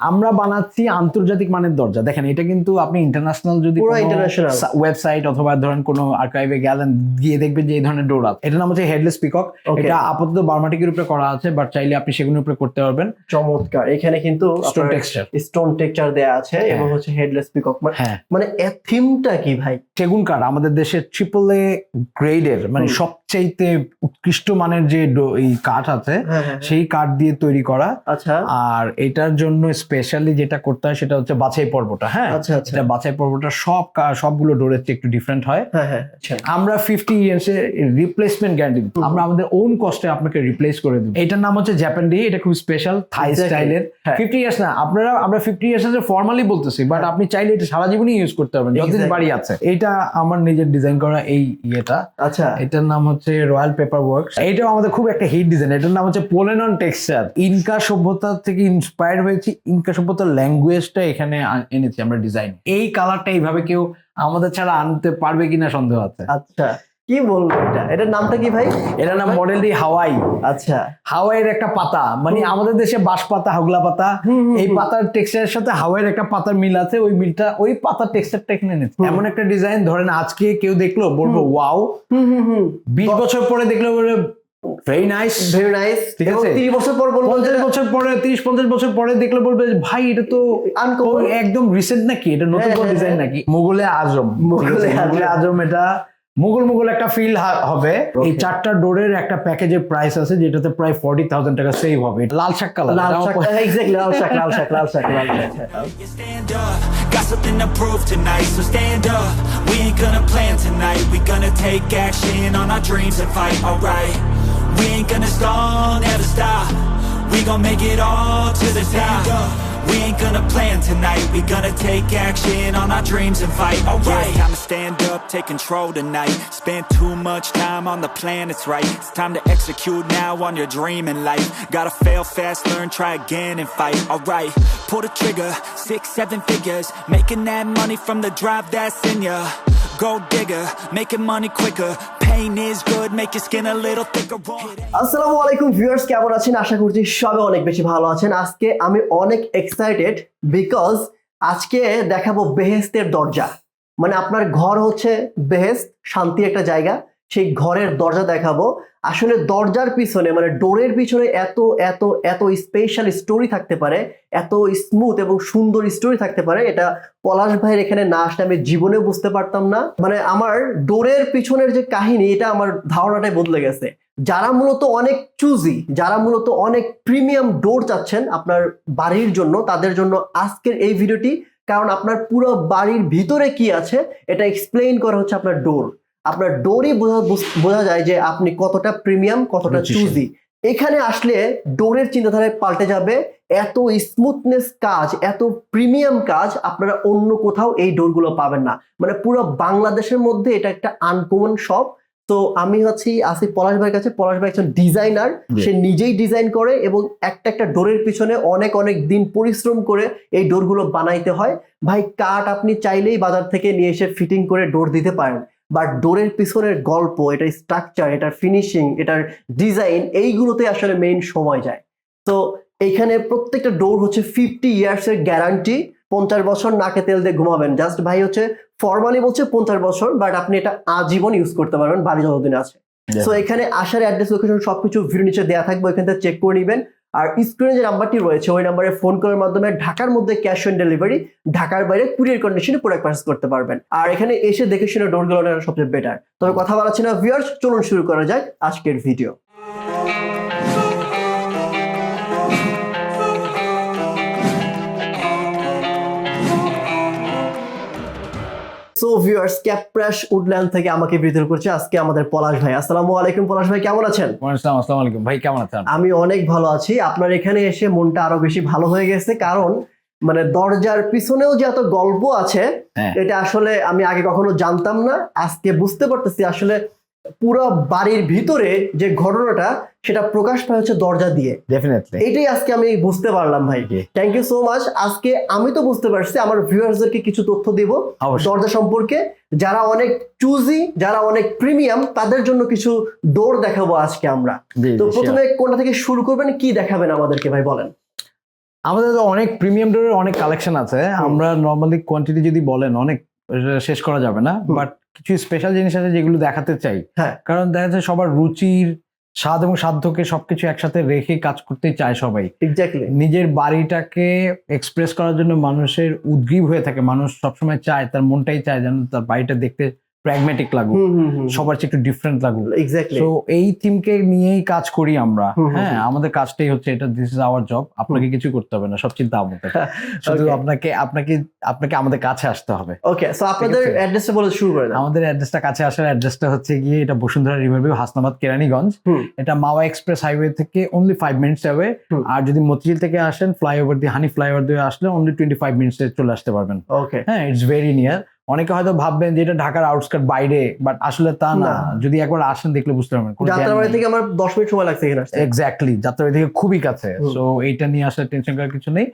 আমরা বানাচ্ছি আন্তর্জাতিক মানের দরজা। দেখেন এটা কিন্তু আপনি ইন্টারন্যাশনাল যদি ওয়েবসাইট অথবা ধরেন কোনো আর্কাইভে গেলেন গিয়ে দেখবেন যে এই ধরনের ডোর আছে। এটা নাম হচ্ছে হেডলেস পিকক এটা আপাতত বার্মাটিকের উপরে করা আছে বাট চাইলে আপনি সেগুলোর উপরে করতে পারবেন। চমৎকার। এখানে কিন্তু স্টোন টেক্সচার স্টোন টেক্সচার দেয়া আছে হ্যাঁ। এবং হচ্ছে হেডলেস পিকক হ্যাঁ। মানে এর থিমটা কি ভাই? সেগুন কাঠ আমাদের দেশের ট্রিপল এ গ্রেডের মানে। সবচাইতে উৎকৃষ্ট মানের যে এই কাঠ আছে হ্যাঁ। সেই কাঠ দিয়ে তৈরি করা। আচ্ছা। আর এটার জন্য স্পেশালি যেটা করতে হয় সেটা হচ্ছে বাছাই পর্বটা হ্যাঁ? আচ্ছা আচ্ছা। এটা বাছাই পর্বটা সব সবগুলো ডোরের চেয়ে একটু ডিফারেন্ট হয়। হ্যাঁ হ্যাঁ আচ্ছা। আমরা ফিফটি ইয়ার্স এর রিপ্লেসমেন্ট গ্যারান্টি আমরা আমাদের ওন কস্টে আপনাকে রিপ্লেস করে দেবো। এটার নাম হচ্ছে জাপান ডি এটা খুব স্পেশাল থাই স্টাইলের। ফিফটি ইয়ার্স না আপনারা আমরা ফিফটি ইয়ার্স ফর্মালি বলতেছি বাট হ্যাঁ। আপনি চাইলে এটা সারা জীবনই ইউজ করতে পারবেন যতদিন. বাড়ি আছে। এইটা আমার নিজের ডিজাইন করা এই ইয়েটা। আচ্ছা। এটার নাম হচ্ছে রয়্যাল পেপার ওয়ার্ক এটাও আমাদের খুব একটা হিট ডিজাইন এটার নাম হচ্ছে পোলেনন টেক্সচার ইনকা সভ্যতা থেকে ইন্সপায়ার হয়েছি ইনকা সভ্যতার ল্যাঙ্গুয়েজটা এখানে এনেছি আমরা ডিজাইন এই কালারটা এইভাবে কেউ আমাদের ছাড়া আনতে পারবে কিনা সন্দেহ আছে। আচ্ছা কি বলব এটা? এটার নামটা কি ভাই? এটার নাম মডেলটি হাওয়াই আচ্ছা। হাওয়াইয়ের একটা পাতা মানে আমাদের দেশে বাঁশ পাতা হাগলা পাতা এই। পাতার টেক্সচারের সাথে হাওয়াইয়ের একটা পাতার মিল আছে ওই মিলটা ওই পাতার টেক্সচারটা এখানে হুম। এমন একটা ডিজাইন ধরেন আজকে কেউ দেখল বলব ওয়াও হুম হুম হুম। বিশ বছর পরে দেখল বলবে ভেরি নাইস ভেরি নাইস ঠিক আছে। 30 বছর পর বলব পঞ্চাশ বছর পরে তিরিশ পঞ্চাশ বছর পরে দেখলে বলবে ভাই এটা তো আনকমন একদম রিসেন্ট নাকি? এটা নতুন হ্যাঁ, কোনো হ্যাঁ, ডিজাইন হ্যাঁ। নাকি? মোগলে আজম। মোগলে আজম। এটা মুঘল মুঘল একটা ফিল হবে। এই চারটা ডোরের একটা প্যাকেজের প্রাইস আছে যেটাতে প্রায় ফর্টি থাউজেন্ড টাকা সেভ হবে। লাল শাক কালার লাল শাক এক্স্যাক্টলি লাল শাক লাল শাক লাল শাক লাল got something to prove tonight, so stand up. We ain't gonna plan tonight, we gonna take action on our dreams and fight, alright. We ain't gonna stall, never stop. We gon' make it all to the top. We ain't gonna plan tonight, we gonna take action on our dreams and fight, alright. Time to stand up, take control tonight. Spend too much time on the plan, it's right. It's time to execute now on your dream in life. Gotta fail fast, learn, try again and fight, alright. Pull the trigger, six, seven figures. Making that money from the drive that's in ya. Gold digger, making money quicker. আসসালামু আলাইকুম viewers, কেমন আছেন? আশা করছি সবে অনেক বেশি ভালো আছেন। আজকে আমি অনেক এক্সাইটেড বিকজ আজকে দেখাবো বেহেস্তের দরজা। মানে আপনার ঘর হচ্ছে বেহেস্ত, শান্তি একটা জায়গা। সেই ঘরের দরজা দেখাবো। আসলে দরজার পিছনে মানে ডোরের পিছনে এত এত এত স্পেশাল স্টোরি থাকতে পারে, এত স্মুথ এবং সুন্দর স্টোরি থাকতে পারে, এটা পলাশ ভাইয়ের এখানে না আসলে আমি জীবনে বুঝতে পারতাম না। মানে আমার ডোরের পিছনের যে কাহিনী, এটা আমার ধারণাটাই বদলে গেছে। যারা মূলত অনেক চুজি যারা মূলত অনেক প্রিমিয়াম ডোর চাচ্ছেন আপনার বাড়ির জন্য, তাদের জন্য আজকের এই ভিডিওটি কারণ আপনার পুরো বাড়ির ভিতরে কি আছে, এটা এক্সপ্লেইন করা হচ্ছে আপনার ডোর আপনার ডোরই বোঝা যায় যে আপনি কতটা প্রিমিয়াম কতটা চুজি এখানে আসলে ডোরের চিন্তাধারায় পাল্টে যাবে। এত স্মুথনেস কাজ এত প্রিমিয়াম কাজ আপনারা অন্য কোথাও এই ডোরগুলো পাবেন না। মানে পুরো বাংলাদেশের মধ্যে এটা একটা আনকমন শপ তো আমি হচ্ছি আসি পলাশ ভাইয়ের কাছে। পলাশ ভাই একজন ডিজাইনার সে নিজেই ডিজাইন করে এবং একটা একটা ডোরের পিছনে অনেক অনেক দিন পরিশ্রম করে এই ডোরগুলো বানাইতে হয়। ভাই কাঠ আপনি চাইলেই বাজার থেকে নিয়ে এসে ফিটিং করে ডোর দিতে পারেন। বাট ডোরের পিছনের গল্প এটার স্ট্রাকচার এটার ফিনিশিং এটার ডিজাইন এইগুলোতে আসলে মেইন সময় যায়। তো এখানে প্রত্যেকটা ডোর হচ্ছে ফিফটি ইয়ার্স এর গ্যারান্টি পঞ্চাশ বছর নাকে তেল দিয়ে ঘুমাবেন। জাস্ট ভাই হচ্ছে ফর্মালি বলছে পঞ্চাশ বছর বাট আপনি এটা আজীবন ইউজ করতে পারবেন বাড়ি যতদিন আছে। সো এখানে আসার অ্যাড্রেস লোকেশন সবকিছু ভিডিও নিচে দেওয়া থাকবে ওইখান থেকে চেক করে নেবেন। আর স্ক্রিনে যে নাম্বারটি রয়েছে, ওই নাম্বারে ফোন করার মাধ্যমে ঢাকার মধ্যে ক্যাশ অন ডেলিভারি ঢাকার বাইরে কুরিয়ার কন্ডিশনে প্রোডাক্ট পার্সেস করতে পারবেন। আর এখানে এসে দেখে শুনে ডোর নেওয়া সবচেয়ে বেটার তবে কথা বলা ছিল ভিউয়ার্স চলুন শুরু করা যায় আজকের ভিডিও সো ভিউয়ার্স ক্যাপ্রাশ উডল্যান্ড থেকে আমাকে ভিডিও করছে। আজকে আমাদের পলাশ ভাই। আসসালামু আলাইকুম পলাশ ভাই কেমন আছেন? আসসালাম আসসালামু আলাইকুম ভাই কেমন আছেন? আমি অনেক ভালো আছি। আপনার এখানে এসে মনটা আরও বেশি ভালো হয়ে গেছে কারণ মানে দরজার পিছনেও যে এত গল্প আছে হ্যাঁ। এটা আসলে আমি আগে কখনো জানতাম না। আজকে বুঝতে পারতেছি আসলে পুরো বাড়ির ভিতরে যে ঘটনাটা সেটা প্রকাশ পায় হচ্ছে দরজা দিয়ে। ডেফিনেটলি এটাই আজকে আমি বুঝতে পারলাম ভাই। থ্যাংক ইউ সো মাচ আজকে আমি তো বুঝতে পারছি আমার ভিউয়ার্সদেরকে কিছু তথ্য দিব। দরজা সম্পর্কে যারা অনেক চুজি যারা অনেক প্রিমিয়াম তাদের জন্য কিছু ডোর দেখাবো আজকে আমরা। তো প্রথমে কোনটা থেকে শুরু করবেন কি দেখাবেন আমাদেরকে ভাই বলেন? আমাদের তো অনেক প্রিমিয়াম ডোরের অনেক কালেকশন আছে। আমরা নর্মালি কোয়ান্টিটি যদি বলেন অনেক শেষ করা যাবে না বাট কিছু স্পেশাল জিনিস আছে যেগুলো দেখাতে চাই। হ্যাঁ। কারণ দেখা যাচ্ছে সবার রুচির স্বাদ এবং সাধ্যকে সবকিছু একসাথে রেখে কাজ করতে চায় সবাই। এক্স্যাক্টলি নিজের বাড়িটাকে এক্সপ্রেস করার জন্য মানুষের উদ্গ্রীব হয়ে থাকে। মানুষ সবসময় চায় তার মনটাই চায় যেন তার বাড়িটা দেখতে প্র্যাগমেটিক লাগুক। সবার চেয়ে একটু ডিফারেন্ট লাগুক। তো এই থিমকে নিয়েই কাজ করি আমরা। হ্যাঁ আমাদের কাজটাই হচ্ছে এটা দিস ইজ আওয়ার জব আপনাকে কিছু করতে হবে না সব চিন্তা আমাদের। শুধু আপনাকে আপনাকে আপনাকে আমাদের কাছে আসতে হবে। ওকে সো আপনাদের। অ্যাড্রেসটা বলে শুরু করে আমাদের অ্যাড্রেসটা কাছে আসার অ্যাড্রেসটা হচ্ছে গিয়ে এটা বসুন্ধরা রিভার ভিউ হাসনাবাদ কেরানীগঞ্জ। এটা মাওয়া এক্সপ্রেস হাইওয়ে থেকে অনলি ফাইভ মিনিটস অ্যাওয়ে আর যদি মতিঝিল থেকে আসেন ফ্লাইওভার দিয়ে হানি ফ্লাইওভার দিয়ে আসলে অনলি টোয়েন্টি ফাইভ মিনিটসে চলে আসতে পারবেন। ওকে হ্যাঁ ইটস ভেরি নিয়ার অনেকে হয়তো ভাববেন যে এটা ঢাকার আউটস্কার্ট বাইরে বাট আসলে তা না। যদি একবার আসেন দেখলে বুঝতে পারবেন যাত্রাবাড়ি থেকে আমার দশ মিনিট সময় লাগছে এখানে এক্স্যাক্টলি যাত্রা থেকে খুবই কাছে। সো এইটা নিয়ে আসার টেনশন করার কিছু নেই।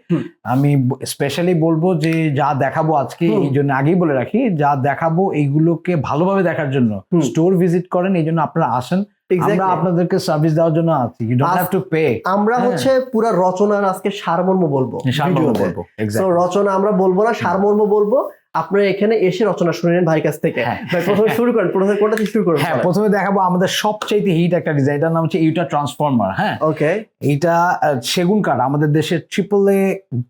আমি স্পেশালি বলব যে যা দেখাবো আজকে এই জন্য আগেই বলে রাখি যা দেখাবো এইগুলোকে ভালোভাবে দেখার জন্য। স্টোর ভিজিট করেন এই জন্য আপনারা আসেন। আমরা আপনাদেরকে সার্ভিস দেওয়ার জন্য আছি। You don't have to pay আমরা হ্যাঁ। হচ্ছে পুরা রচনার আজকে সারমর্ম বলব। ভিডিওতে। বলব রচনা আমরা বলব না সারমর্ম বলব। আপনারা এখানে এসে রচনা শুনেন ভাই কাছ থেকে। হ্যাঁ। ভাই প্রথমে শুরু করেন প্রথমে কোনটা থেকে শুরু করবেন? হ্যাঁ প্রথমে দেখাবো আমাদের সবচাইতে হিট একটা ডিজাইন এটার নাম হচ্ছে ইউটা ট্রান্সফর্মার হ্যাঁ? ওকে। আহ, সেগুন কাঠ আমাদের দেশের ট্রিপল এ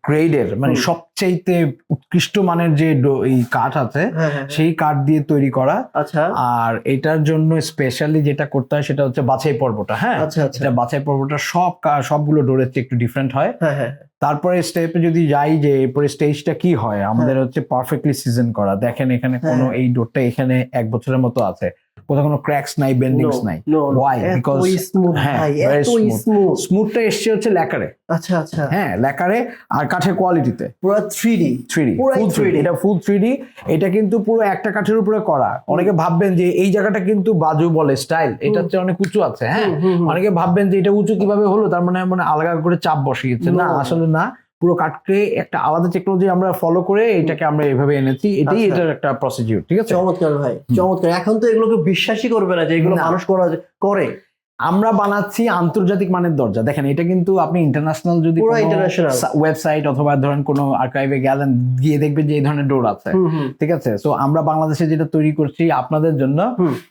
গ্রেডের মানে। সবচাইতে উৎকৃষ্ট মানের যে এই কাঠ আছে হ্যাঁ হ্যাঁ সেই কাঠ দিয়ে তৈরি করা। আচ্ছা। আর এটার জন্য স্পেশালি যেটা করতে হয় সেটা হচ্ছে বাছাই পর্বটা হ্যাঁ? আচ্ছা আচ্ছা। এটা বাছাই পর্বটা সব সবগুলো ডোরের চেয়ে একটু ডিফারেন্ট হয় হ্যাঁ হ্যাঁ। তারপরে স্টেপে যদি যাই যে এরপরে স্টেজটা কি হয়? আমাদের হচ্ছে পারফেক্টলি সিজন করা। দেখেন এখানে কোনো হ্যাঁ। এই ডোরটা এখানে এক বছরের মতো আছে। কোথাও কোনো ক্র্যাকস নাই বেন্ডিংস নাই। Because- স্মুথ হ্যাঁ, স্মুথটা এসছে হচ্ছে ল্যাকারে। আচ্ছা আচ্ছা। হ্যাঁ ল্যাকারে আর কাঠের কোয়ালিটিতে পুরো three D three D full three এটা ফুল থ্রি ডি এটা কিন্তু পুরো একটা কাঠের উপরে করা। অনেকে ভাববেন যে এই জায়গাটা কিন্তু বাজু বলে স্টাইল এটা হচ্ছে অনেক উঁচু আছে হ্যাঁ? অনেকে ভাববেন যে এটা উঁচু কীভাবে হলো? তার মানে মানে আলাদা করে চাপ বসিয়েছে। না আসলে না। পুরো কাটকে একটা আলাদা টেকনোলজি আমরা ফলো করে এটাকে আমরা এভাবে এনেছি। এটাই আচ্ছা। এটার একটা প্রসিডিউর ঠিক আছে? চমৎকার ভাই চমৎকার। এখন তো এগুলোকে বিশ্বাসই করবে না যে এগুলো মানুষ করা করে। আমরা বানাচ্ছি আন্তর্জাতিক মানের দরজা। দেখেন এটা কিন্তু আপনি ইন্টারন্যাশনাল যদি ওয়েবসাইট অথবা ধরেন কোনো আর্কাইভে গেলেন গিয়ে দেখবেন যে এই ধরনের ডোর আছে। ঠিক আছে? তো আমরা বাংলাদেশে যেটা তৈরি করছি আপনাদের জন্য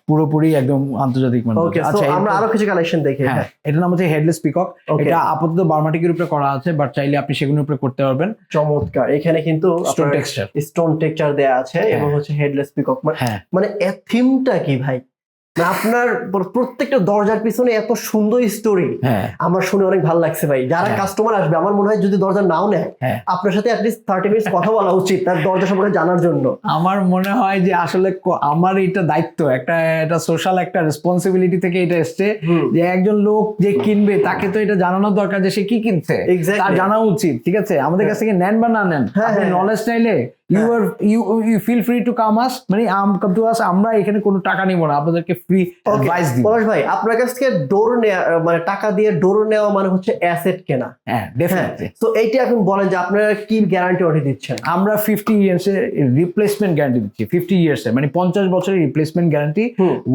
পুরোপুরি একদম আন্তর্জাতিক মানের আচ্ছা আমরা আরও কিছু কালেকশন দেখি হ্যাঁ এটার নাম হচ্ছে হেডলেস পিকক এটা আপাতত বার্মাটিকের উপরে করা আছে বাট চাইলে আপনি সেগুলোর উপরে করতে পারবেন। চমৎকার। এখানে কিন্তু স্টোন টেক্সচার স্টোন টেক্সচার দেয়া আছে হ্যাঁ। এবং হচ্ছে হেডলেস পিকক হ্যাঁ। মানে থিমটা কি ভাই? মানে আপনার প্রত্যেকটা দরজার পিছনে এত সুন্দর স্টোরি হ্যাঁ আমার শুনে অনেক ভালো লাগছে ভাই যারা হ্যাঁ। কাস্টমার আসবে আমার মনে হয় যদি দরজা নাও নেয় হ্যাঁ। আপনার সাথে অ্যাটলিস্ট থার্টি মিনিটস কথা বলা উচিত তার দরজা সম্পর্কে জানার জন্য আমার মনে হয় যে আসলে আমার এটা দায়িত্ব একটা এটা সোশ্যাল একটা রেসপন্সিবিলিটি থেকে এটা এসছে যে একজন লোক যে কিনবে তাকে তো এটা জানানোর দরকার যে সে কি কিনছে. তার জানা উচিত ঠিক আছে আমাদের কাছ থেকে নেন বা না নেন হ্যাঁ, হ্যাঁ। নলেজ চাইলে you are you you feel free to come us মানে আম কাম টু আস আমরা এখানে কোনো টাকা নিব না আপনাদেরকে ফ্রি অ্যাডভাইস দিব। পলাশ ভাই আপনার কাছ থেকে ডোর নেওয়া মানে টাকা দিয়ে ডোর নেওয়া মানে হচ্ছে অ্যাসেট কেনা। হ্যাঁ হ্যাঁ ডেফিনেটলি তো এইটা এখন বলেন যে আপনারা কি গ্যারান্টি ওঠে দিচ্ছেন? আমরা ফিফটি ইয়ার্স এর রিপ্লেসমেন্ট গ্যারান্টি দিচ্ছি ফিফটি ইয়ার্স এর মানে পঞ্চাশ বছরের replacement guarantee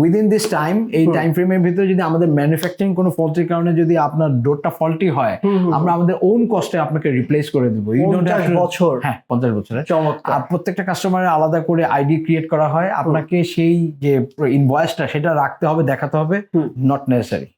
within this time এই টাইম ফ্রেমের ভিতরে যদি আমাদের ম্যানুফ্যাকচারিং কোনো ফল্টের কারণে যদি আপনার ডোরটা ফল্টি হয় আমরা আমাদের ওন কস্টে আপনাকে রিপ্লেস করে দেবো। বছর। হ্যাঁ পঞ্চাশ বছরে চমৎকার। আর প্রত্যেকটা কাস্টমারের আলাদা করে আইডি ক্রিয়েট করা হয়। আপনাকে সেই যে ইনভয়েসটা সেটা রাখতে হবে দেখাতে হবে। নট নেসেসারি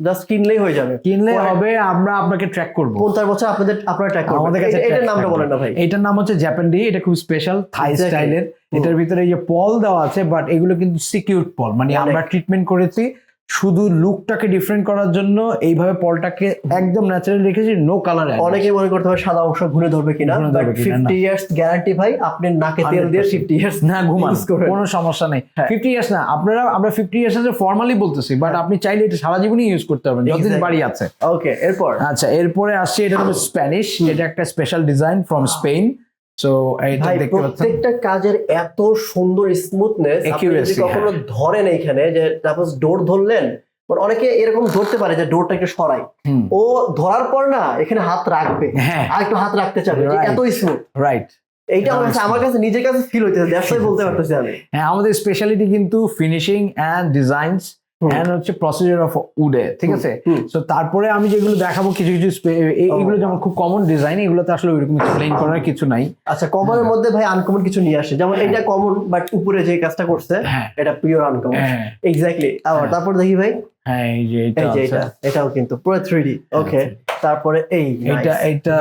জাস্ট কিনলেই হয়ে যাবে। কিনলে হবে আমরা আপনাকে ট্র্যাক করব। পঞ্চাশ বছর আপনাদের আপনারা ট্র্যাক করবেন। আমাদের কাছে এটার নামটা বলেন না ভাই। এটার নাম হচ্ছে জাপান ডি এটা খুব স্পেশাল থাই স্টাইলের এটার ভিতরে এই যে পল দেওয়া আছে বাট এগুলো কিন্তু সিকিউর পল মানে আমরা ট্রিটমেন্ট করেছি। শুধু লুকটাকে ডিফারেন্ট করার জন্য এইভাবে পলটাকে একদম ন্যাচারাল রেখেছি নো কালার অনেকে মনে করতে হবে সাদা অংশ ঘুরে ধরবে কিনা ফিফটি ইয়ার্স গ্যারান্টি ভাই আপনি নাকে তেল দিয়ে 100% ফিফটি ইয়ার্স না ঘুমান কোনো সমস্যা নেই। হ্যাঁ। ফিফটি ইয়ার্স না আপনারা আমরা ফিফটি ইয়ার্স এর ফর্মালি বলতেছি বাট আপনি চাইলে এটা সারা জীবনই ইউজ করতে পারবেন যতদিন বাড়ি আছে। ওকে এরপর? আচ্ছা এরপরে আসছে এটা হলো স্প্যানিশ এটা একটা special design from Spain so এটা দেখতে প্রত্যেকটা কাজের এত সুন্দর স্মুথনেস আপনি কখনো ধরেন এইখানে যে সাপোজ ডোর ধরলেন অনেকে এরকম ধরতে পারে যে ডোরটা একটু সরাই ও ধরার পর না এখানে হাত রাখবে। হ্যাঁ। আর একটু হাত রাখতে চাবে এত স্মুথ রাইট এইটা আমার কাছে আমার কাছে নিজের কাছে ফিল হইতেছে ব্যবসায় বলতে পারতেছি আমি। হ্যাঁ আমাদের স্পেশালিটি কিন্তু ফিনিশিং অ্যান্ড ডিজাইনস এন্ড হচ্ছে প্রসিজার অফ উডে ঠিক আছে? তো তারপরে আমি যেগুলো দেখাবো কিছু কিছু এগুলো যেমন খুব কমন ডিজাইন এগুলোতে আসলে ওইরকম এক্সপ্লেইন করার কিছু নাই। আচ্ছা কমনের মধ্যে ভাই আনকমন কিছু নিয়ে আসে। যেমন এটা কমন বাট উপরে যে কাজটা করছে হ্যাঁ। এটা পিওর আনকমন হ্যাঁ। এক্স্যাক্টলি আবার হ্যাঁ। তারপর দেখি ভাই। হ্যাঁ এই যে এটা। এটা এটাও কিন্তু পুরো থ্রি ওকে তারপরে এই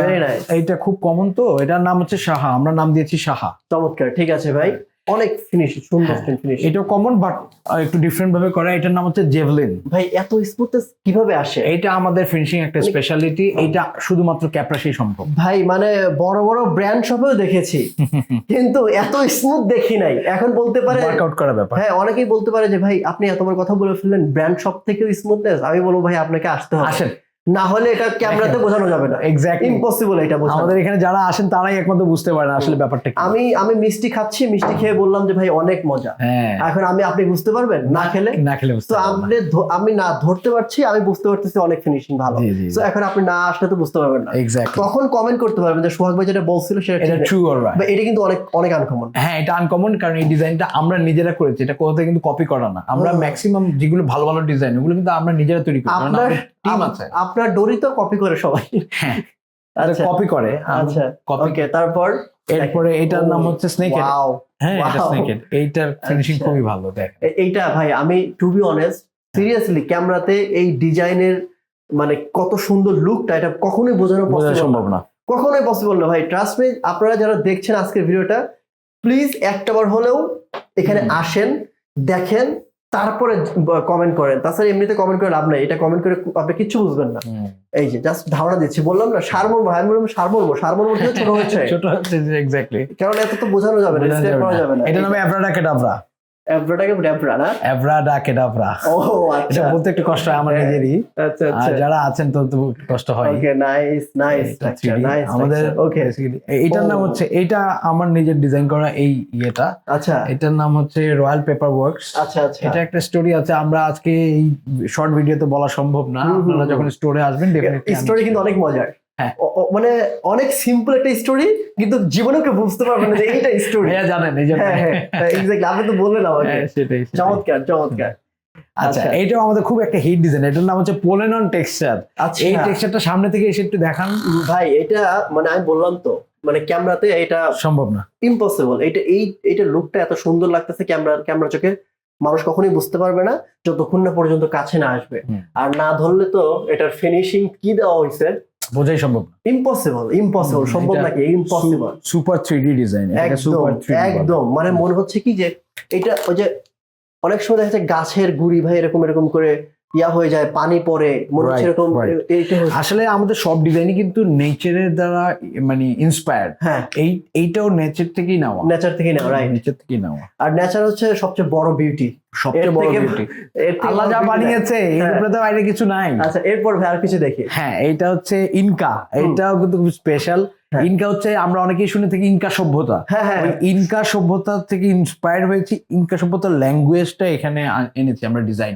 ভেরি নাইস এইটা খুব কমন তো। এটার নাম হচ্ছে সাহা। আমরা নাম দিয়েছি সাহা। চমৎকার। ঠিক আছে ভাই। অনেক ফিনিশ সুন্দর হ্যাঁ। ফিনিশ এটাও কমন বাট একটু ডিফারেন্ট ভাবে করা। এটার নাম হচ্ছে জেভলিন ভাই এত স্মুথনেস কীভাবে আসে? এইটা আমাদের ফিনিশিং একটা স্পেশালিটি এইটা শুধুমাত্র ক্যাপ্রাসেই সম্ভব। ভাই মানে বড় বড় ব্র্যান্ড শপেও দেখেছি। কিন্তু এত স্মুথ দেখি নাই। এখন বলতে পারে ওয়ার্কআউট করা ব্যাপার। হ্যাঁ অনেকেই বলতে পারে যে ভাই আপনি এত বড় কথা বলে ফেললেন ব্র্যান্ড শপ থেকেও স্মুথনেস আমি বলব ভাই আপনাকে আসতে হবে। আসেন। না হলে এটা ক্যামেরাতে বোঝানো যাবে না। এক্স্যাক্টলি ইম্পসিবল এটা বোঝানো। আমাদের এখানে যারা আসেন তারাই একমাত্র বুঝতে পারেন আসলে ব্যাপারটা আমি আমি মিষ্টি খাচ্ছি মিষ্টি খেয়ে বললাম যে ভাই অনেক মজা। হ্যাঁ। এখন আমি আপনি বুঝতে পারবেন? না খেলে? না খেলে তো আপনি আমি না ধরতে পারছি আমি বুঝতে পারতেছি অনেক ফিনিশিং ভালো। তো এখন আপনি না আসলে তো বুঝতে পারবেন না। এক্স্যাক্টলি তখন কমেন্ট করতে পারবেন যে সোহাগ ভাই যেটা বলছিল সেটা এটা ট্রু অর রাইট এটা কিন্তু অনেক অনেক আনকমন হ্যাঁ এটা আনকমন কারণ এই ডিজাইনটা আমরা নিজেরা করেছি। এটা কোথাও থেকে কিন্তু কপি করা না। আমরা ম্যাক্সিমাম যেগুলো ভালো ভালো ডিজাইন ওগুলো কিন্তু আমরা নিজেরা তৈরি করি। আপনার টিম আছে। আপনার ডোরি তো কপি করে সবাই। হ্যাঁ। আচ্ছা। কপি করে আচ্ছা কপি ওকে তারপর? এরপরে এটার নাম হচ্ছে স্নেক ওয়াও হ্যাঁ এটা স্নেক এইটার ফিনিশিং আচ্ছা। খুবই ভালো দেখ। এইটা ভাই আমি টু বি অনেস্ট সিরিয়াসলি ক্যামেরাতে এই ডিজাইনের মানে কত সুন্দর লুকটা এটা কখনোই বোঝানো বোঝা সম্ভব না। না। কখনোই পসিবল না ভাই ট্রাস্ট মি আপনারা যারা দেখছেন আজকের ভিডিওটা প্লিজ একটা বার হলেও এখানে আসেন দেখেন তারপরে কমেন্ট করেন। তাছাড়া এমনিতে কমেন্ট করে লাভ নাই। এটা কমেন্ট করে আপনি কিচ্ছু বুঝবেন না। এই যে জাস্ট ধারণা দিচ্ছি। বললাম না সারমর্ম আমি বললাম সারমর্ম। সারমর্ম ছোট হচ্ছে। ছোট হচ্ছে এক্স্যাক্টলি কারণ এত তো বোঝানো যাবে না করা যাবে না। এটা নামে কেডাভরা অ্যাব্রাটাকে ড্যাব্রা না? অ্যাভরাডা কেডাভরা ও আচ্ছা। বলতে একটু কষ্ট হয় আমার হ্যাঁ। নিজেরই। আচ্ছা আচ্ছা। যারা আছেন তো তো কষ্ট হয়। ওকে নাইস নাইস নাইস আমাদের ওকে basically এইটার নাম হচ্ছে এইটা আমার নিজের ডিজাইন করা এই ইয়েটা। আচ্ছা। এটার নাম হচ্ছে রয়্যাল পেপার ওয়ার্কস আচ্ছা আচ্ছা। এটা একটা স্টোরি আছে আমরা আজকে এই শর্ট ভিডিওতে বলা সম্ভব না। আপনারা যখন স্টোরে আসবেন ডেফিনেটলি স্টোরি কিন্তু অনেক মজার। মানে অনেক সিম্পল একটা স্টোরি কিন্তু জীবনেও কেউ বুঝতে পারবে না যে এইটা স্টোরি ভাইয়া জানেন এই জন্য। হ্যাঁ হ্যাঁ এক্স্যাক্টলি আপনি তো বললেন আমাকে। হ্যাঁ, সেটাই। চমৎকার চমৎকার। আচ্ছা আচ্ছা। এইটাও আমাদের খুব একটা হিট ডিজাইন এটার নাম হচ্ছে পোলেনন টেক্সচার আচ্ছা। এই টেক্সচারটা সামনে থেকে এসে একটু দেখান। ভাই এটা মানে আমি বললাম তো মানে ক্যামেরাতে এটা সম্ভব না। ইম্পসিবল এটা এই এটা লুকটা এত সুন্দর লাগতেছে ক্যামেরা ক্যামেরা চোখে মানুষ কখনোই বুঝতে পারবে না যতক্ষণ না পর্যন্ত কাছে না আসবে। আর না ধরলে তো এটার ফিনিশিং কি দেওয়া হয়েছে বোঝাই সম্ভব না। ইম্পসিবল ইম্পসিবল সম্ভব নাকি ইম্পসিবল সুপার থ্রি ডিজাইন একদম সুপার একদম। মানে মনে হচ্ছে কি যে এটা ওই যে অনেক সময় দেখা যাচ্ছে গাছের গুড়ি ভাই এরকম এরকম করে ইয়া হয়ে যায় পানি পড়ে মনে হচ্ছে এরকম আসলে আমাদের সব ডিজাইনই কিন্তু নেচারের দ্বারা মানে ইন্সপায়ার্ড হ্যাঁ। এই এইটাও নেচার থেকেই নেওয়া। নেচার থেকেই নেওয়া রাইট নেচার থেকেই নেওয়া। আর নেচার হচ্ছে সবচেয়ে বড় বিউটি সবচেয়ে বড় বিউটি আল্লাহ যা বানিয়েছে এর তো বাইরে কিছু নাই। আচ্ছা এরপর আর কিছু দেখি। হ্যাঁ এইটা হচ্ছে ইনকা। এটাও কিন্তু খুব স্পেশাল হ্যাঁ। ইনকা হচ্ছে আমরা অনেকেই শুনে থাকি ইনকা সভ্যতা। হ্যাঁ হ্যাঁ। ইনকা সভ্যতা থেকে ইন্সপায়ার হয়েছি। ইনকা সভ্যতার ল্যাঙ্গুয়েজটা এখানে এনেছি আমরা ডিজাইন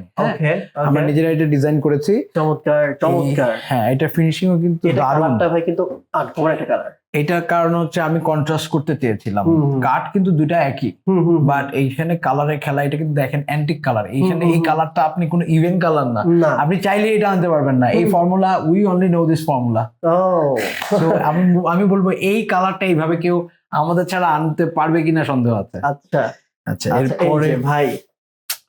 আমরা নিজেরা এটা ডিজাইন করেছি। চমৎকার চমৎকার। হ্যাঁ এটা ফিনিশিংও কিন্তু দারুণ। ভাই কিন্তু আনকমন একটা কালার এটার কারণ হচ্ছে আমি কন্ট্রাস্ট করতে চেয়েছিলাম। কাঠ কিন্তু দুইটা একই। বাট এইখানে কালারের খেলা এটা কিন্তু দেখেন অ্যান্টিক কালার এইখানে এই কালারটা আপনি কোনো ইভেন্ট কালার না। আপনি চাইলে এটা আনতে পারবেন না। এই formula we only know this formula আমি আমি বলব এই কালারটা এইভাবে কেউ আমাদের ছাড়া আনতে পারবে কিনা সন্দেহ আছে। আচ্ছা। আচ্ছা আচ্ছা এরপরে ভাই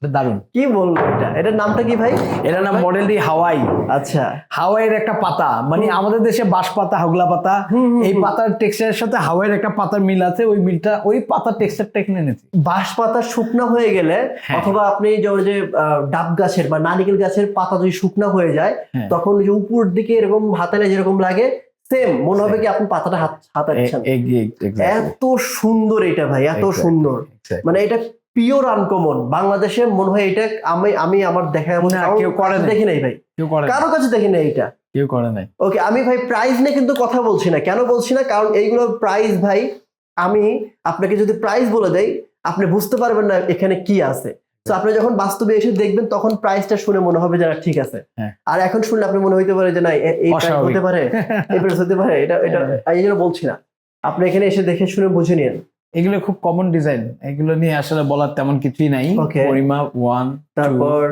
দারুণ কি বলব এটা? এটার নামটা কি ভাই? এটার নাম মডেলটি হাওয়াই। আচ্ছা। হাওয়াইয়ের একটা পাতা মানে আমাদের দেশে বাঁশ পাতা হাগলা পাতা এই। পাতার টেক্সচারের সাথে হাওয়াইয়ের একটা পাতার মিল আছে ওই মিলটা ওই পাতার টেক্সচারটা এখানে এনেছি। বাঁশ পাতা শুকনা হয়ে গেলে হ্যাঁ। অথবা আপনি যে ডাব গাছের বা নারিকেল গাছের পাতা যদি শুকনা হয়ে যায় হ্যাঁ। তখন যে উপর দিকে এরকম হাতালে যেরকম লাগে সেম মনে হবে কি আপনি পাতাটা হাত হাতাচ্ছেন। এত সুন্দর এটা ভাই এত সুন্দর। মানে এটা পিওর আনকমন। বাংলাদেশে মনে হয় এটা আমি আমি আমার দেখা না, কেউ করে দেখি নাই ভাই। কেউ করে কারও কাছে দেখি নাই এটা। কেউ করে নাই। ওকে আমি ভাই প্রাইস নিয়ে কিন্তু কথা বলছি না। কেন বলছি না? কারণ এইগুলো প্রাইস ভাই আমি আপনাকে যদি প্রাইস বলে দেই আপনি বুঝতে পারবেন না এখানে কি আছে। তো আপনি যখন বাস্তবে এসে দেখবেন তখন প্রাইসটা শুনে মনে হবে যে না ঠিক আছে। হ্যাঁ। আর এখন শুনলে আপনি মনে হইতে পারে যে না এই প্রাইস হতে পারে এই প্রাইস হতে পারে এটা এটা হ্যাঁ। আমি এই জন্য বলছি না। আপনি এখানে এসে দেখে শুনে বুঝে নিন। এগুলো খুব কমন ডিজাইন এগুলো নিয়ে আসলে বলার তেমন কিছুই নাই. পরিমাপ ওয়ান তারপর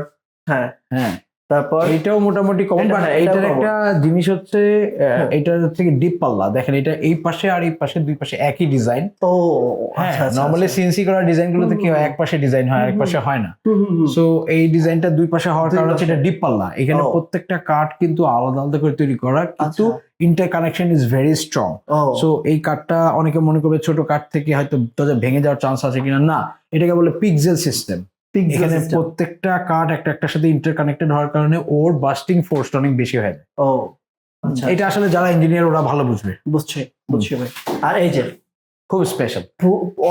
হ্যাঁ। হ্যাঁ। তারপর এইটাও মোটামুটি কমন বাট হ্যাঁ, এইটার একটা জিনিস হচ্ছে হ্যাঁ। এটার হচ্ছে ডিপ পাল্লা। দেখেন এটা এই পাশে আর এই পাশে দুই পাশে একই ডিজাইন হ্যাঁ আচ্ছা, নর্মালি। সিএনসি করা ডিজাইন গুলোতে কি হয় এক পাশে ডিজাইন হয় এক পাশে হয় না। সো এই ডিজাইনটা দুই পাশে হওয়ার কারণ হচ্ছে এটা ডিপ পাল্লা। এখানে প্রত্যেকটা কাঠ কিন্তু আলাদা আলাদা করে তৈরি করা কিন্তু। Interconnection is very strong so এই কাঠটা অনেকে মনে করবে ছোট কাঠ থেকে হয়তো ভেঙে যাওয়ার চান্স আছে কিনা। না এটাকে বলে পিক্সেল সিস্টেম এখানে প্রত্যেকটা কাঠ একটা একটার সাথে ইন্টার কানেক্টেড হওয়ার কারণে ওর বাস্টিং ফোর্সটা অনেক বেশি হয়ে ও আচ্ছা এটা আসলে যারা ইঞ্জিনিয়ার ওরা ভালো বুঝবে। বুঝছি বুঝছি ভাই। আর এই যে খুব স্পেশাল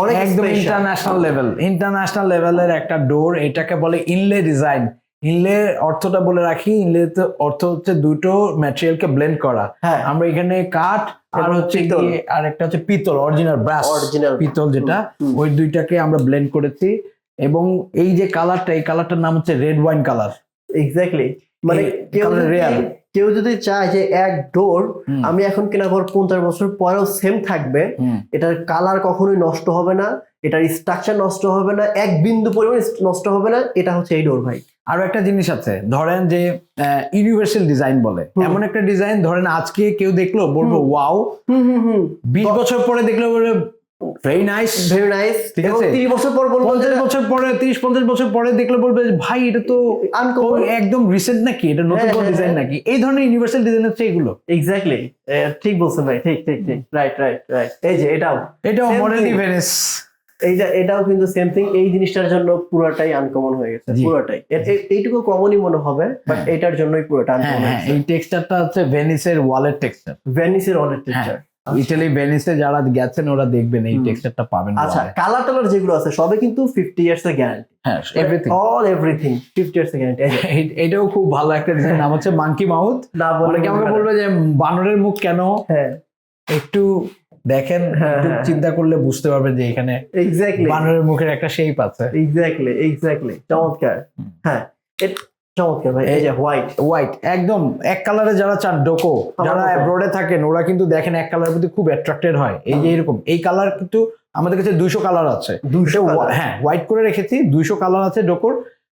অনেক একদম ইন্টারন্যাশনাল লেভেল ইন্টারন্যাশনাল লেভেলের একটা ডোর এটাকে বলে ইনলে ডিজাইন ইনলে অর্থটা বলে রাখি ইনলে অর্থ হচ্ছে দুটো ম্যাটেরিয়ালকে ব্লেন্ড করা। হ্যাঁ। আমরা এখানে কাঠ আর হচ্ছে আর একটা হচ্ছে পিতল অরিজিনাল অরিজিনাল পিতল যেটা। ওই দুইটাকে আমরা ব্লেন্ড করেছি। এবং এই যে কালারটা এই কালারটার নাম হচ্ছে রেড ওয়াইন কালার এক্স্যাক্টলি মানে কেউ যদি কেউ যদি চায় যে এক ডোর আমি এখন কেনার পর পঞ্চাশ বছর পরেও সেম থাকবে। এটার কালার কখনোই নষ্ট হবে না এটার স্ট্রাকচার নষ্ট হবে না এক বিন্দু পরিমাণ নষ্ট হবে না এটা হচ্ছে এই ডোর ভাই। আরও একটা জিনিস আছে ধরেন যে ইউনিভার্সাল ডিজাইন বলে। এমন একটা ডিজাইন ধরেন আজকে কেউ দেখল বলব ওয়াও বিশ বছর পরে দেখল বলবে ভেরি নাইস ভেরি নাইস ঠিক আছে। তিরিশ বছর পর বলব যে পঞ্চাশ বছর পরে তিরিশ পঞ্চাশ বছর পরে দেখলে বলবে ভাই এটা তো আনকমন একদম রিসেন্ট নাকি? এটা নতুন হ্যাঁ, হ্যাঁ, ডিজাইন হ্যাঁ। নাকি? এই ধরনের ইউনিভার্সাল ডিজাইন হচ্ছে এগুলো। এক্স্যাক্টলি ঠিক বলছেন ভাই ঠিক ঠিক ঠিক। রাইট রাইট রাইট এই যে এটাও। এটাও মডেল. ভেনিস এইটা এটাও কিন্তু সেম থিং এই জিনিসটার জন্য পুরোটাই আনকমন হয়ে গেছে পুরোটাই। এইটুকু কমনই মনে হবে বাট হ্যাঁ। এটার জন্যই পুরোটা হ্যাঁ আনকমন হ্যাঁ এই টেক্সচারটা হচ্ছে ভেনিসের ওয়ালের টেক্সচার ভেনিসের অনেক টেক্সচার ইটালি ভেনিসে যারা গেছেন ওরা দেখবেন এই। টেক্সচারটা পাবেন আচ্ছা। কালার টালার যেগুলো আছে সবে কিন্তু ফিফটি ইয়ার্স এর গ্যারান্টি হ্যাঁ everything all everything fifty years এর গ্যারান্টি এটাও খুব ভালো একটা ডিজাইন নাম হচ্ছে মাঙ্কি মাউথ না বলে অনেকে আমাকে বলবে যে বানরের মুখ কেন? হ্যাঁ। একটু দেখেন হ্যাঁ, হ্যাঁ। চিন্তা করলে বুঝতে পারবেন যে এখানে এক্স্যাক্টলি বানরের মুখের একটা শেপ আছে। এক্স্যাক্টলি এক্স্যাক্টলি চমৎকার। হ্যাঁ চমৎকার ভাই এই যে হোয়াইট হোয়াইট একদম এক কালারে যারা চান ডোকো যারা ডোকো। অ্যাব্রোডে থাকেন ওরা কিন্তু দেখেন এক কালারের প্রতি খুব অ্যাট্রাক্টেড হয়। এই যে এরকম এই কালার কিন্তু আমাদের কাছে দুইশো কালার আছে। দুইশো হ্যাঁ হোয়াইট করে রেখেছি দুইশো কালার আছে ডোকোর।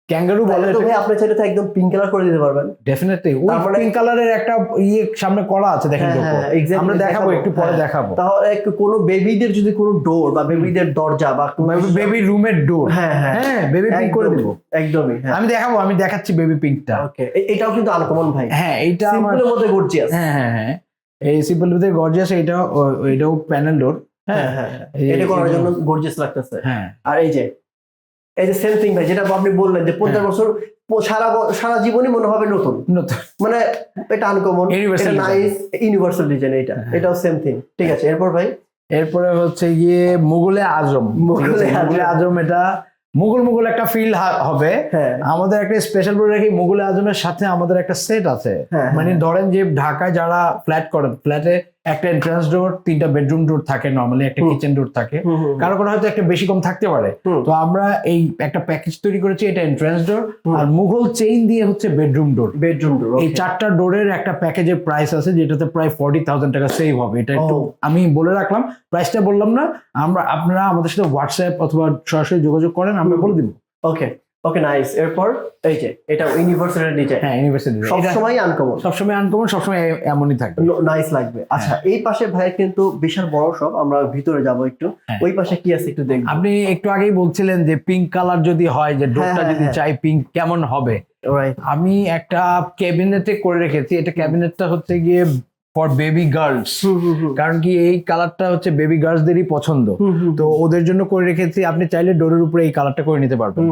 ক্যাঙ্গারু বলে তো ভাই আপনি চাইলে তো একদম পিঙ্ক কালার করে দিতে পারবেন। ডেফিনেটলি ওই পিঙ্ক কালারের একটা ইয়ে সামনে করা আছে দেখেন হ্যাঁ, হ্যাঁ, আমরা দেখাবো। একটু পরে হ্যাঁ। দেখাবো। তাহলে একটু কোনো বেবিদের যদি কোনো ডোর বা বেবিদের দরজা বা বেবি রুমের ডোর হ্যাঁ হ্যাঁ বেবি পিঙ্ক করে দিব। একদমই আমি দেখাবো আমি দেখাচ্ছি বেবি পিঙ্কটা ওকে এটাও কিন্তু আনকমন ভাই। হ্যাঁ এইটা আমার মধ্যে গর্জিয়াস হ্যাঁ হ্যাঁ হ্যাঁ। এই সিম্পল ভিতরে গর্জিয়াস এটা এটাও প্যানেল ডোর হ্যাঁ হ্যাঁ এটা করার জন্য গর্জিয়াস লাগতেছে। হ্যাঁ। আর এই যে এই যে সেম থিং ভাই যেটা আপনি বললেন যে পঞ্চাশ হ্যাঁ। বছর সারা সারা জীবনই মনে হবে নতুন। নতুন। মানে এটা আনকমন এটা নাইস ইউনিভার্সাল ডিজাইন এটা। হ্যাঁ। এটাও সেম থিং ঠিক আছে এরপর ভাই? এরপরে হচ্ছে গিয়ে মুঘলে আজম। মুঘলে আজম। এটা মুঘল মুঘল একটা ফিল হবে। হ্যাঁ। আমাদের একটা স্পেশাল করে রাখি মুঘলে আজমের সাথে আমাদের একটা সেট আছে। মানে ধরেন যে ঢাকায় যারা ফ্ল্যাট করেন ফ্ল্যাটে একটা এন্ট্রান্স ডোর তিনটা বেডরুম ডোর থাকে নর্মালি একটা কিচেন ডোর থাকে। কারও কোনো হয়তো একটা বেশি কম থাকতে পারে। তো আমরা এই একটা প্যাকেজ তৈরি করেছি এটা এন্ট্রান্স ডোর আর মুঘল চেইন দিয়ে হচ্ছে বেডরুম ডোর বেডরুম ডোর এই চারটা ডোরের একটা প্যাকেজের প্রাইস আছে যেটাতে প্রায় ফর্টি থাউজেন্ড টাকা সেভ হবে। এটা একটু আমি বলে রাখলাম প্রাইসটা বললাম না আমরা আপনারা আমাদের সাথে হোয়াটসঅ্যাপ অথবা সরাসরি যোগাযোগ করেন আমরা বলে দিব। ওকে ওকে নাইস এরপর এই যে এটা ইউনিভার্সাল ডিজাইন হ্যাঁ ইউনিভার্সিটি সব সময় আনকমন আনকমন এমনই থাকবে। নাইস লাগবে। আচ্ছা হ্যাঁ। এই পাশে ভাই কিন্তু বিশাল বড় সব আমরা ভিতরে যাব একটু। হ্যাঁ। ওই পাশে কি আছে একটু দেখব। আপনি একটু আগেই বলছিলেন যে পিঙ্ক কালার যদি হয় যে ডোরটা হ্যাঁ, যদি হ্যাঁ। চাই পিঙ্ক কেমন হবে? আমি একটা ক্যাবিনেটে করে রেখেছি। এটা ক্যাবিনেটটা হচ্ছে গিয়ে ফর বেবি গার্লস কারণ কি এই কালারটা হচ্ছে বেবি গার্লসদেরই পছন্দ। তো ওদের জন্য করে রেখেছি আপনি চাইলে ডোরের উপরে এই কালারটা করে নিতে পারবেন।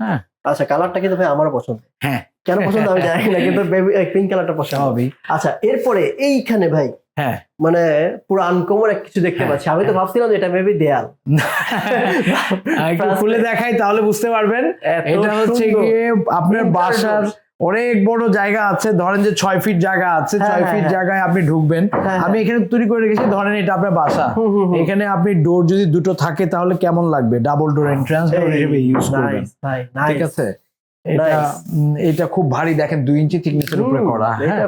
হ্যাঁ। আচ্ছা কালারটা কিন্তু ভাই আমারও পছন্দ। হ্যাঁ। কেন পছন্দ আমি জানি না কিন্তু বেবি পিঙ্ক কালারটা পছন্দ। স্বাভাবিক আচ্ছা এরপরে এইখানে ভাই হ্যাঁ। মানে পুরো আনকমন এক কিছু দেখতে হ্যাঁ, পাচ্ছি। আমি তো হ্যাঁ। ভাবছিলাম এটা মেবি দেয়াল। খুলে দেখাই তাহলে বুঝতে পারবেন। এটা হচ্ছে। গিয়ে আপনার বাসার। অনেক বড় জায়গা আছে ধরেন যে ছয় ফিট জায়গা আছে হ্যাঁ, ছয় হ্যাঁ, ফিট হ্যাঁ। জায়গায় আপনি ঢুকবেন। হ্যাঁ, আমি এখানে তৈরি করে রেখেছি ধরেন এটা আপনার বাসা। এখানে আপনি ডোর যদি দুটো থাকে তাহলে কেমন লাগবে? ডাবল ডোর এন্ট্রান্স ডোর হিসেবে ইউজ করবেন। ঠিক আছে? এটা এটা খুব ভারী দেখেন দুই ইঞ্চি থিকনেসের উপরে করা হ্যাঁ।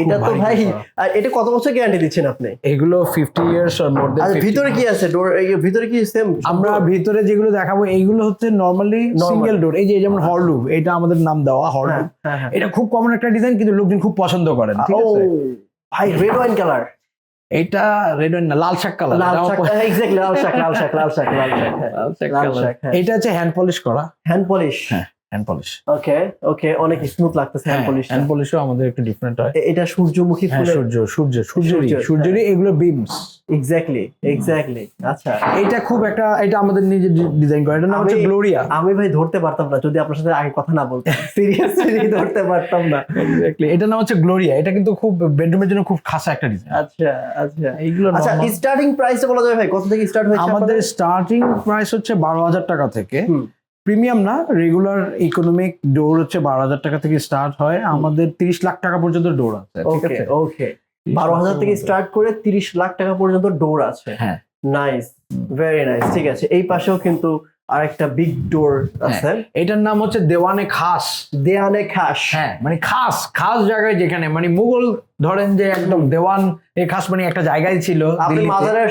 এটা তো ভাই আর এটা কত বছর গ্যারান্টি দিচ্ছেন আপনি? এগুলো ফিফটি ইয়ার্স আর মোর আর ভিতরে কি আছে? ডোর ভিতরে কি সেম আমরা ভিতরে যেগুলো দেখাবো এইগুলো হচ্ছে নর্মালি. সিঙ্গেল ডোর এই যে যেমন হরলুপ এটা আমাদের নাম দেওয়া হরলুপ হ্যাঁ হ্যাঁ এটা খুব কমন একটা ডিজাইন কিন্তু লোকজন খুব পছন্দ করেন ঠিক আছে? ভাই রেড ওয়াইন কালার এটা রেড না লাল শাক কালার লাল শাক এক্স্যাক্টলি লাল শাক লাল শাক লাল শাক লাল শাক হ্যাঁ। লাল শাক, হ্যাঁ। এটা হচ্ছে হ্যান্ড পলিশ করা। হ্যান্ড পলিশ হ্যাঁ। হ্যান্ড পলিশ ওকে ওকে অনেক স্মুথ লাগতেছে হ্যান্ড পলিশ হ্যান্ড পলিশও আমাদের একটু ডিফারেন্ট হয়। এটা সূর্যমুখী হ্যাঁ ফুলের সূর্য সূর্য সূর্যেরই সূর্য, এগুলো বিমস এক্স্যাক্টলি এক্স্যাক্টলি আচ্ছা। এটা খুব একটা এটা আমাদের নিজের ডিজাইন করা। এটা নাম হচ্ছে গ্লোরিয়া আমি ভাই ধরতে পারতাম না যদি আপনার সাথে আগে কথা না বলতাম। সিরিয়াসলি ধরতে পারতাম না। এক্স্যাক্টলি এটা নাম হচ্ছে গ্লোরিয়া এটা কিন্তু খুব বেডরুমের জন্য খুব খাসা একটা ডিজাইন আচ্ছা আচ্ছা। এইগুলো আচ্ছা স্টার্টিং প্রাইসটা বলা যাবে ভাই কত থেকে স্টার্ট হয়েছে আমাদের স্টার্টিং প্রাইস হচ্ছে বারো হাজার টাকা থেকে। প্রিমিয়াম না রেগুলার ইকোনমিক ডোর হচ্ছে বারো হাজার টাকা থেকে স্টার্ট হয়। আমাদের তিরিশ লাখ টাকা পর্যন্ত ডোর আছে ওকে ওকে বারো হাজার থেকে স্টার্ট করে তিরিশ লাখ টাকা পর্যন্ত ডোর আছে। হ্যাঁ। নাইস ভেরি নাইস ঠিক আছে। এই পাশেও কিন্তু আরেকটা বিগ ডোর আছে। এটার নাম হচ্ছে দেওয়ানে খাস। দেয়ানে খাস। হ্যাঁ মানে খাস খাস জায়গায় যেখানে মানে মুঘল ধরেন যে একদম দেওয়ান এ খাস মানে একটা জায়গায় ছিল আপনি মাজারের।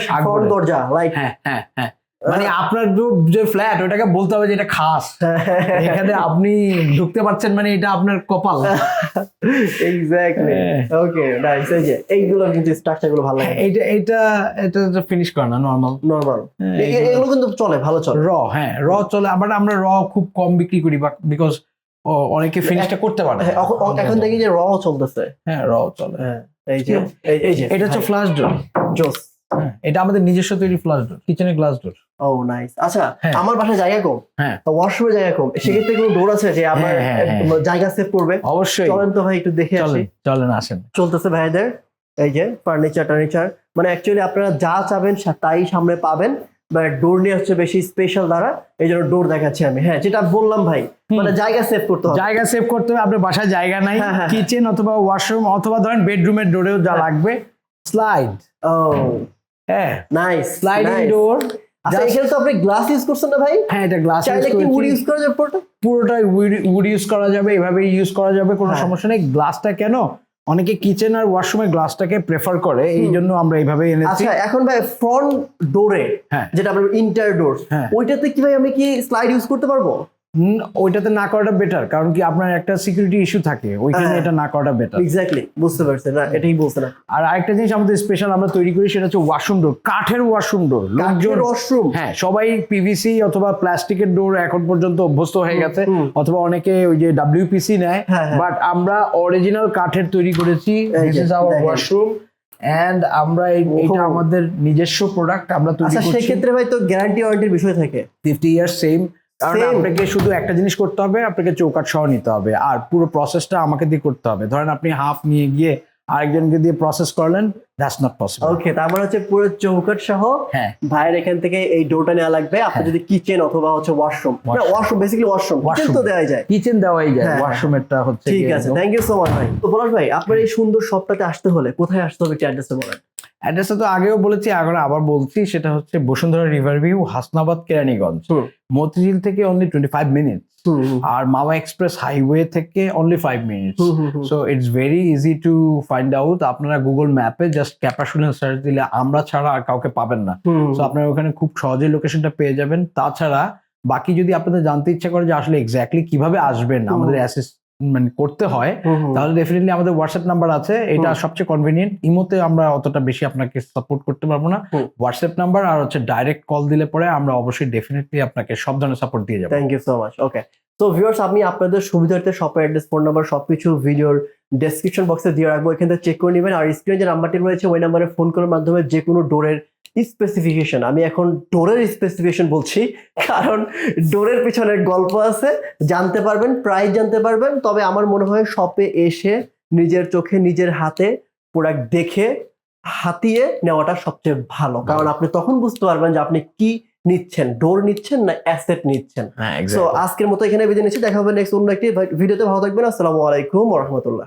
দরজা লাইক হ্যাঁ হ্যাঁ হ্যাঁ। মানে আপনার যে- যে ফ্ল্যাট ওটাকে বলতে হবে যে এটা খাস। এখানে আপনি ঢুকতে পারছেন মানে এটা আপনার কপাল। এক্স্যাক্টলি হ্যাঁ। ওকে নাইস এই যে এইগুলো কিন্তু স্ট্রাকচার ভালো লাগে। এটা এটা এটা ফিনিশ করা না নর্মাল নরমাল হ্যাঁ, এগুলো কিন্তু চলে ভালো চলে। র হ্যাঁ র চলে আবার আমরা র খুব কম বিক্রি করি বিকজ অনেকে ফিনিশটা করতে পারে হ্যাঁ, এখন- দেখি যে র চলতেছে। হ্যাঁ র চলে। হ্যাঁ এই যে এই- যে এটা হচ্ছে ফ্লাশ ডোর জোস এটা আমাদের নিজস্ব তৈরি ফ্লাস ডোর কিচেনের গ্লাস ডোর ও নাইস আচ্ছা হ্যাঁ। আমার বাসায় জায়গা কম হ্যাঁ। ওয়াশরুমে জায়গা কম। সেক্ষেত্রে কোনো ডোর আছে যে আমার হ্যাঁ, হ্যাঁ। জায়গা সেভ করবে? অবশ্যই। চলেন তো ভাই একটু দেখে আসি। চলেন আসেন। চলতেছে ভাইদের এই যে ফার্নিচার টার্নিচার মানে অ্যাকচুয়ালি আপনারা যা চাবেন তাই সামনে পাবেন বাট ডোর নিয়ে হচ্ছে বেশি স্পেশাল দ্বারা এই জন্য ডোর দেখাচ্ছি আমি। হ্যাঁ যেটা বললাম ভাই মানে জায়গা সেভ করতে হবে। জায়গা সেভ করতে হবে আপনার বাসায় জায়গা নাই। কিচেন অথবা ওয়াশরুম অথবা ধরেন বেডরুমের ডোরেও যা লাগবে স্লাইড ও হ্যাঁ নাইস স্লাইডিং ডোর আচ্ছা এখানে তো আপনি গ্লাস ইউজ করছেন না ভাই? হ্যাঁ এটা গ্লাস চাইলে কি উড ইউজ করা যাবে পুরোটা? পুরোটাই উড ইউজ করা যাবে এভাবে ইউজ করা যাবে কোনো হ্যাঁ। সমস্যা নেই। গ্লাসটা কেন? অনেকে কিচেন আর ওয়াশরুমে গ্লাসটাকে প্রেফার করে এই জন্য আমরা এইভাবে এনেছি। আচ্ছা এখন ভাই ফ্রন্ট ডোরে। যেটা আপনার ইন্টার ডোর। ওইটাতে কি ভাই আমি কি স্লাইড ইউজ করতে পারব? ওইটাতে না করাটা বেটার কারণ কি আপনার একটা সিকিউরিটি ইস্যু থাকে ওইখানে হ্যাঁ। এটা না করাটা বেটার এক্স্যাক্টলি বুঝতে পারছেন না এটাই বলছে না আর আরেকটা জিনিস আমাদের স্পেশাল আমরা তৈরি করি সেটা হচ্ছে ওয়াশরুম ডোর কাঠের ওয়াশরুম ডোর কাঠের ওয়াশরুম হ্যাঁ সবাই পিভিসি অথবা প্লাস্টিকের ডোর এখন পর্যন্ত অভ্যস্ত হয়ে গেছে অথবা অনেকে ওই যে ডাব্লিউপিসি নেয় হ্যাঁ, হ্যাঁ। বাট আমরা অরিজিনাল কাঠের তৈরি করেছি this is our washroom and আমরা এটা আমাদের নিজস্ব প্রোডাক্ট আমরা তৈরি আচ্ছা করছি। সেক্ষেত্রে ভাই তো গ্যারান্টি ওয়ারেন্টির বিষয় থাকে। ফিফটি ইয়ার্স সেম কারণ আপনাকে শুধু একটা জিনিস করতে হবে আপনাকে চৌকাট সহ নিতে হবে। আর পুরো প্রসেসটা আমাকে দিয়ে করতে হবে। ধরেন আপনি হাফ নিয়ে গিয়ে আরেকজনকে দিয়ে প্রসেস করলেন দ্যাটস নট পসিবল ওকে তার মানে হচ্ছে পুরো চৌকাট সহ হ্যাঁ। ভাইয়ের এখান থেকে এই ডোরটা নেওয়া লাগবে। আপনি হ্যাঁ। যদি কিচেন অথবা হচ্ছে ওয়াশরুম না. ওয়াশরুম বেসিক্যালি ওয়াশরুম কিচেন তো দেওয়াই যায়। কিচেন দেওয়াই যায়। হ্যাঁ, ওয়াশরুমেরটা হচ্ছে ঠিক আছে। থ্যাংক ইউ সো মাচ ভাই। তো পলাশ ভাই আপনার এই সুন্দর শপটাতে আসতে হলে কোথায় আসতে হবে একটু অ্যাড্রেসটা বলেন। অ্যাড্রেসটা তো আগেও বলেছি এখন আবার বলছি সেটা হচ্ছে বসুন্ধরা রিভার ভিউ হাসনাবাদ কেরানীগঞ্জ। মতিঝিল থেকে অনলি টোয়েন্টি ফাইভ মিনিটস আর মাওয়া এক্সপ্রেস হাইওয়ে থেকে only five minutes. So it's very easy to find out আপনারা গুগল ম্যাপে জাস্ট ক্যাপাশুলেন সার্চ দিলে আমরা ছাড়া আর কাউকে পাবেন না। সো আপনারা ওখানে খুব সহজে লোকেশনটা পেয়ে যাবেন। তাছাড়া বাকি যদি আপনাদের জানতে ইচ্ছা করে যে আসলে এক্স্যাক্টলি কীভাবে আসবেন আমাদের অ্যাসিস মানে করতে হয়। তাহলে ডেফিনেটলি আমাদের হোয়াটসঅ্যাপ নাম্বার আছে। এটা সবচেয়ে কনভিনিয়েন্ট ইমোতে আমরা অতটা বেশি আপনাকে সাপোর্ট করতে পারব না। হোয়াটসঅ্যাপ নাম্বার আর হচ্ছে ডাইরেক্ট কল দিলে পরে আমরা অবশ্যই ডেফিনেটলি আপনাকে সব ধরনের সাপোর্ট দিয়ে যাব। Thank you so much okay তো ভিউয়ার্স আমি আপনাদের সুবিধার্থে শপের অ্যাড্রেস ফোন নাম্বার সবকিছু ভিডিওর ডেসক্রিপশন বক্সে দিয়ে রাখব। এখান থেকে চেক করে নেবেন। আর স্ক্রিনে যে নাম্বারটি রয়েছে ওই নাম্বারে ফোন করার মাধ্যমে যে কোনো ডোরের স্পেসিফিকেশন আমি এখন ডোরের স্পেসিফিকেশন বলছি কারণ ডোরের পিছনে গল্প আছে জানতে পারবেন প্রাইস জানতে পারবেন তবে আমার মনে হয় শপে এসে নিজের চোখে নিজের হাতে প্রোডাক্ট দেখে হাতিয়ে নেওয়াটা সবচেয়ে ভালো। কারণ আপনি তখন বুঝতে পারবেন যে আপনি কি নিচ্ছেন ডোর নিচ্ছেন না অ্যাসেট নিচ্ছেন। হ্যাঁ সো আজকের মতো এখানে বিদায় নিচ্ছি দেখা হবে নেক্সট অন্য একটি ভিডিওতে। ভালো থাকবেন আসসালামু আলাইকুম রহমতুল্লাহ।